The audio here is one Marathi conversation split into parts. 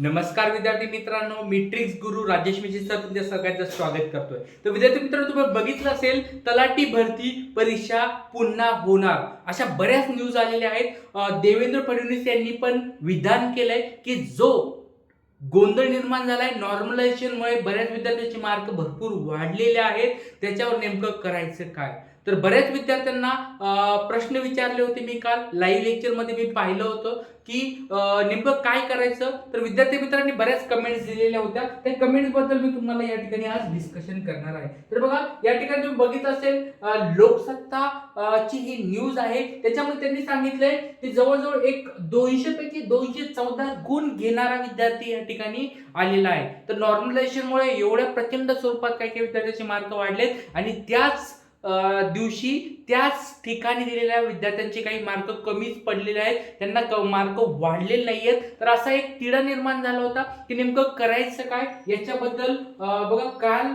नमस्कार विद्यार्थी मित्रांनो मी ट्रिक्स गुरु राजेश मिशी सर तुमच्या सगळ्यांचं स्वागत करतोय. तर विद्यार्थी मित्रांनो तुम्ही बघितलं असेल तलाठी भरती परीक्षा पुन्हा होणार. अशा बऱ्याच न्यूज आलेल्या आहेत. देवेंद्र फडणवीस यांनी पण विधान केलंय की जो गोंधळ निर्माण झालाय नॉर्मलायझेशनमुळे बऱ्याच विद्यार्थ्यांचे मार्क भरपूर वाढलेले आहेत. त्याच्यावर नेमकं करायचं काय? तर बऱ्याच विद्यार्थ्यांना प्रश्न विचारले होते मी काल. लाईव्ह लेक्चरमध्ये मी पाहिलं होतं की नेमकं काय करायचं? तर विद्यार्थी मित्रांनी बऱ्याच कमेंट्स दिलेल्या होत्या. त्या कमेंट्सबद्दल मी तुम्हाला या ठिकाणी आज डिस्कशन करणार आहे. तर बघा या ठिकाणी तुम्ही बघितलं असेल लोकसत्ता ची ही न्यूज आहे. त्याच्यामध्ये त्यांनी सांगितलंय की जवळजवळ एक दोनशे पैकी दोनशे चौदा गुण घेणारा विद्यार्थी या ठिकाणी आलेला आहे. तर नॉर्मलायझेशनमुळे एवढ्या प्रचंड स्वरूपात काही काही विद्यार्थ्यांचे मार्क वाढलेत आणि त्याच दिवशी त्याच ठिकाणी दिलेल्या विद्यार्थ्यांचे काही मार्क कमीच पडलेले आहेत. त्यांना मार्क वाढलेले नाही आहेत तर असा एक तिढा निर्माण झाला होता की नेमकं करायचं काय? याच्याबद्दल बघा काल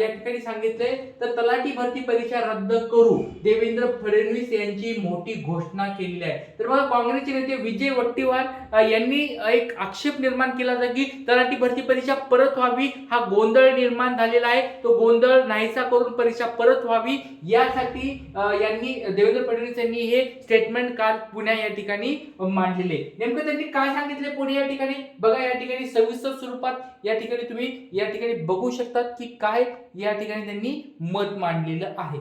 या ठिकाणी सांगितलंय. तर तलाठी भरती परीक्षा रद्द करू देवेंद्र फडणवीस यांची मोठी घोषणा केलेली आहे. तर बघा काँग्रेसचे नेते विजय वट्टीवार यांनी एक आक्षेप निर्माण केला होता की तलाठी भरती परीक्षा परत व्हावी हा गोंधळ निर्माण झालेला आहे. तो गोंधळ नाहीसा करून परीक्षा परत व्हावी यासाठी यांनी देवेंद्र फडणवीस यांनी हे स्टेटमेंट काल पुण्या या ठिकाणी मांडलेले. नेमकं त्यांनी काय सांगितले पुणे या ठिकाणी? बघा या ठिकाणी सविस्तर स्वरूपात या ठिकाणी तुम्ही या ठिकाणी बघू शकतात की काय या ठिकाणी त्यांनी मत मांडलेलं आहे.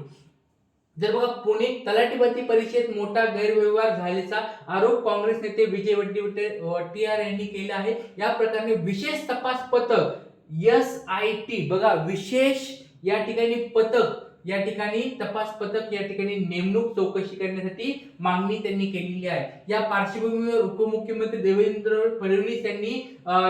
जर बघा पुणे तलाठी भरती परीक्षेत मोठा गैरव्यवहार झाल्याचा आरोप काँग्रेस नेते विजय वट्टीवार यांनी केला आहे. या प्रकरणी विशेष तपास पथक एस आय टी बघा विशेष या ठिकाणी पथक या ठिकाणी तपास पथक या ठिकाणी नेमणूक चौकशी करण्यासाठी मागणी त्यांनी केलेली आहे. या पार्श्वभूमीवर उपमुख्यमंत्री देवेंद्र फडणवीस यांनी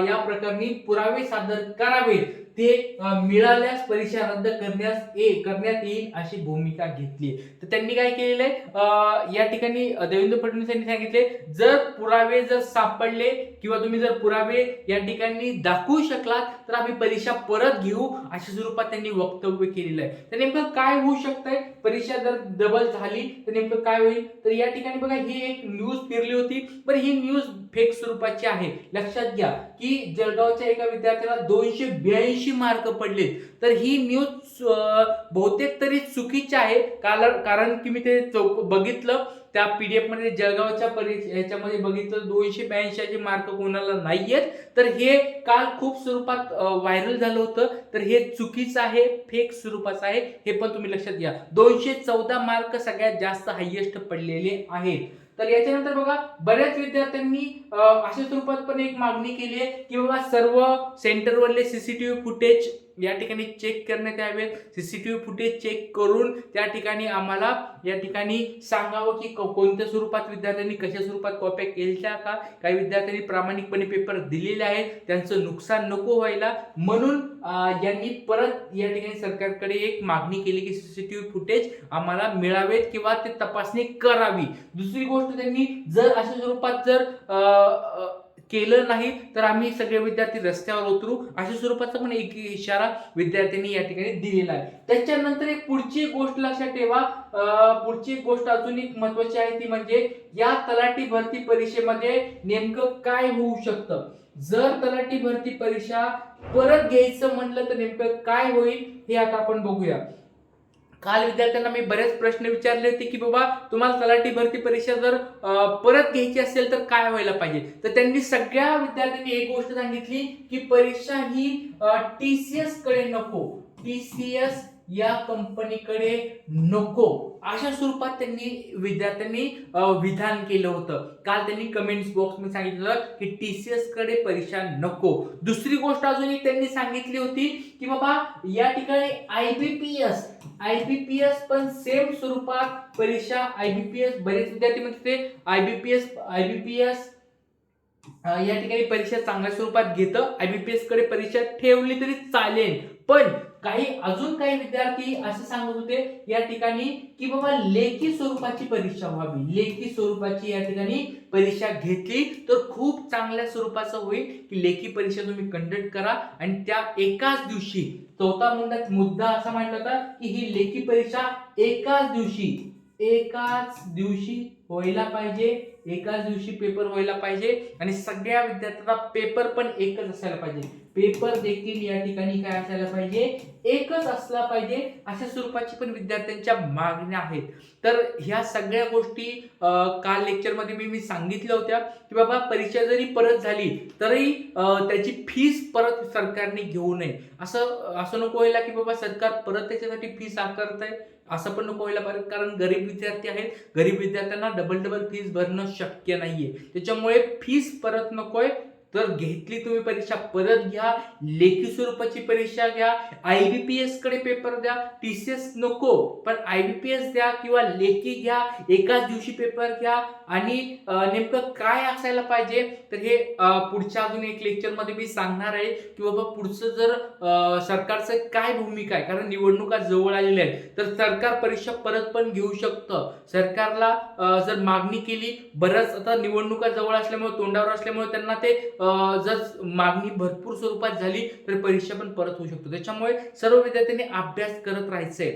या प्रकरणी पुरावे सादर करावेत. ते मिळाल्यास परीक्षा रद्द करण्यास ए करण्यात येईल अशी भूमिका घेतली तर त्यांनी काय केलेलं आहे? या ठिकाणी देवेंद्र फडणवीस यांनी सांगितले जर पुरावे जर सापडले किंवा तुम्ही जर पुरावे या ठिकाणी दाखवू शकलात तर आम्ही परीक्षा परत घेऊ अशा स्वरूपात त्यांनी वक्तव्य केलेलं आहे. तर नेमकं काय होऊ शकतंय? परीक्षा जर डबल झाली तर नेमकं काय होईल? तर या ठिकाणी बघा ही एक न्यूज फिरली होती. पण ही न्यूज फेक स्वरूपाची आहे. लक्षात घ्या की जळगावच्या एका विद्यार्थ्याला दोनशे ब्याऐंशी मार्क पडलेत. तर ही न्यूज बहुतेक तरी चुकीची आहे. कारण कारण की मी ते चौक बघितलं. त्या पी डी मध्ये जळगावच्या परी ह्याच्यामध्ये बघितलं दोनशे ब्याऐंशी मार्क कोणाला नाही आहेत तर हे काल खूप स्वरूपात व्हायरल झालं होतं. तर हे चुकीचं आहे फेक स्वरूपाचं आहे. हे पण तुम्ही लक्षात घ्या. दोनशे चौदा मार्क सगळ्यात जास्त हायेस्ट पडलेले आहेत. तर याच्यानंतर बघा बऱ्याच विद्यार्थ्यांनी अशा स्वरूपात पण एक मागणी केली आहे की बाबा सर्व सेंटरवरले सीसीटीव्ही फुटेज या ठिकाणी चेक करण्यात यावेत व्ही फुटेज चेक करून त्या ठिकाणी आम्हाला या ठिकाणी सांगावं की कोणत्या स्वरूपात विद्यार्थ्यांनी कशा स्वरूपात कॉप्या केल्या का? काही विद्यार्थ्यांनी प्रामाणिकपणे पेपर दिलेले आहेत. त्यांचं नुकसान नको व्हायला. म्हणून यांनी परत या ठिकाणी सरकारकडे एक मागणी केली की C C T V footage आम्हाला मिळावेत किंवा ते तपासणी करावी. दुसरी गोष्ट त्यांनी जर अशा स्वरूपात जर केलं नाही तर आम्ही सगळे विद्यार्थी रस्त्यावर उतरू. अशा स्वरूपाचा पण एक इशारा विद्यार्थ्यांनी या ठिकाणी दिलेला आहे. त्याच्यानंतर एक पुढची एक गोष्ट लक्षात ठेवा. अं, पुढची एक गोष्ट अजून एक महत्वाची आहे ती म्हणजे या तलाठी भरती परीक्षेमध्ये नेमकं काय होऊ शकतं? जर तलाठी भरती परीक्षा परत घ्यायचं म्हटलं तर नेमकं काय होईल हे आता आपण बघूया. काल विद्यार्थ्यांना मी बरेच प्रश्न विचारले होते की बाबा तुम्हाला तलाठी भरती परीक्षा जर परत घ्यायची असेल तर काय व्हायला पाहिजे? तर त्यांनी सगळ्या विद्यार्थ्यांनी एक गोष्ट सांगितली की परीक्षा ही टी सी एसकडे नको. टी सी एस या कंपनीकडे नको. अशा स्वरूपात त्यांनी विद्यार्थ्यांनी विधान केलं होतं. काल त्यांनी कमेंट्स बॉक्समध्ये सांगितलं की टी सी एसकडे परीक्षा नको. दुसरी गोष्ट अजून एक त्यांनी सांगितली होती की बाबा या ठिकाणी I B P S I B P S पण सेम स्वरूपात परीक्षा आय बी पी एस बरेच विद्यार्थी म्हणते I B P S I B P S या ठिकाणी परीक्षा चांगल्या स्वरूपात घेतं आय बी पी एसकडे परीक्षा ठेवली तरी चालेल. पण काही अजून काही विद्यार्थी असे सांगत होते या ठिकाणी की बाबा लेखी स्वरूपाची परीक्षा व्हावी. लेखी स्वरूपाची या ठिकाणी परीक्षा घेतली तर खूप चांगल्या स्वरूपाचं होईल की लेखी परीक्षा तुम्ही कंडक्ट करा आणि त्या एकाच दिवशी चौथा मुद्दा मुद्दा असा मांडला होता की ही लेखी परीक्षा एकाच दिवशी एकाच दिवशी व्हायला पाहिजे एकाच दिवशी पेपर व्हायला पाहिजे आणि सगळ्या विद्यार्थ्यांना पेपर पण एकच असायला पाहिजे. पेपर देखील या ठिकाणी काय असायला पाहिजे? एकच असला पाहिजे अशा स्वरूपाची पण विद्यार्थ्यांच्या मागण्या आहेत. तर ह्या सगळ्या गोष्टी काल लेक्चरमध्ये मी मी सांगितल्या होत्या की बाबा परीक्षा जरी परत झाली तरी त्याची फीस परत सरकारने घेऊ नये. असं असं नको व्हायला की बाबा सरकार परत त्याच्यासाठी फीस आकारत आहे असं पण नको व्हायला पाहिजे कारण गरीब विद्यार्थी आहेत. गरीब विद्यार्थ्यांना डबल डबल फीस भरणं शक्य नाहीये. त्याच्यामुळे फीस परत नकोय तर घेतली तुम्ही परीक्षा परत घ्या लेखी स्वरूपाची परीक्षा घ्या आय बी पी एसकडे पेपर द्या टी सी एस नको पण आय बी पी एस द्या किंवा लेखी घ्या एकाच दिवशी पेपर घ्या आणि नेमकं काय असायला पाहिजे? तर हे पुढच्या अजून एक लेक्चरमध्ये मी सांगणार आहे की बाबा पुढचं जर सरकारचं काय भूमिका आहे? कारण निवडणुका जवळ आलेल्या आहेत. तर सरकार परीक्षा परत पण घेऊ शकतं. सरकारला जर मागणी केली बऱ्याच आता निवडणुका जवळ असल्यामुळे तोंडावर असल्यामुळे त्यांना ते जर मागणी भरपूर स्वरूपात झाली तर परीक्षा पण परत होऊ शकतो. त्याच्यामुळे सर्व विद्यार्थ्यांनी अभ्यास करत राहायचंय.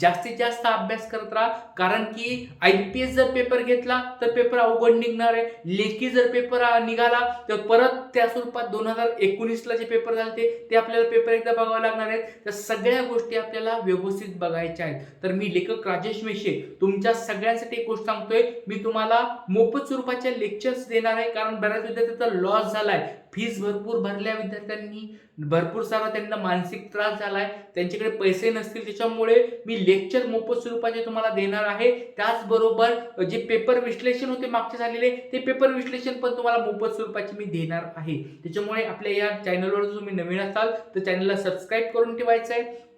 जास्तीत जास्त अभ्यास करत राहा कारण की आय पी एस जर पेपर घेतला तर पेपर अवघड निघणार आहे. लेखी जर पेपर निघाला तर परत त्या स्वरूपात दोन हजार एकोणीसला जे पेपर झाले ते ते आपल्याला पेपर एकदा बघावे लागणार आहेत. त्या सगळ्या गोष्टी आपल्याला व्यवस्थित बघायच्या आहेत. तर मी लेखक राजेश मेशे तुमच्या सगळ्यांसाठी एक गोष्ट सांगतोय. मी तुम्हाला मोफत स्वरूपाच्या लेक्चर्स देणार आहे कारण बऱ्याच विद्यार्थ्यांचा लॉस झाला झालाय. फीस भरपूर भरल्या विद्यार्थ्यांनी. भरपूर सारा त्यांना मानसिक त्रास झालाय. त्यांच्याकडे पैसे नसतील त्याच्यामुळे मी लेक्चर मोफत स्वरूपाचे तुम्हाला देणार आहे. त्याचबरोबर जे पेपर विश्लेषण होते मागचे झालेले ते पेपर विश्लेषण पण तुम्हाला मोफत स्वरूपाचे मी देणार आहे. त्याच्यामुळे आपल्या या चॅनलवर तुम्ही नवीन असाल तर चॅनलला सबस्क्राईब करून ठेवायचं आहे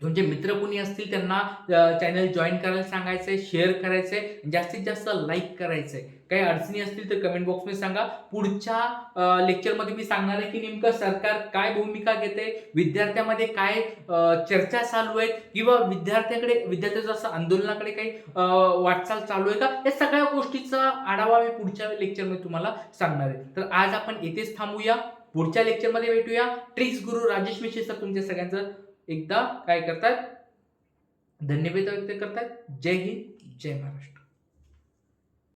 तुमचे मित्र कोणी असतील त्यांना चॅनल जॉईन करायला सांगायचं आहे शेअर करायचं आहे जास्तीत जास्त लाईक करायचं आहे काही अडचणी असतील तर कमेंट बॉक्समध्ये सांगा. पुढच्या लेक्चरमध्ये मी सांगणार आहे की नेमकं सरकार काय भूमिका घेते विद्यार्थ्यामध्ये काय चर्चा चालू आहेत किंवा विद्यार्थ्याकडे विद्यार्थ्याचं असं आंदोलनाकडे काही वाटचाल चालू आहे का? या सगळ्या गोष्टीचा आढावा मी पुढच्या लेक्चरमध्ये तुम्हाला सांगणार आहे. तर आज आपण येथेच थांबूया. पुढच्या लेक्चरमध्ये भेटूया. ट्रिक्स गुरु राजेश मिश्रे सर तुमच्या सगळ्यांचं एकदा काय करतात? धन्यवाद व्यक्त करतात. जय हिंद जय महाराष्ट्र.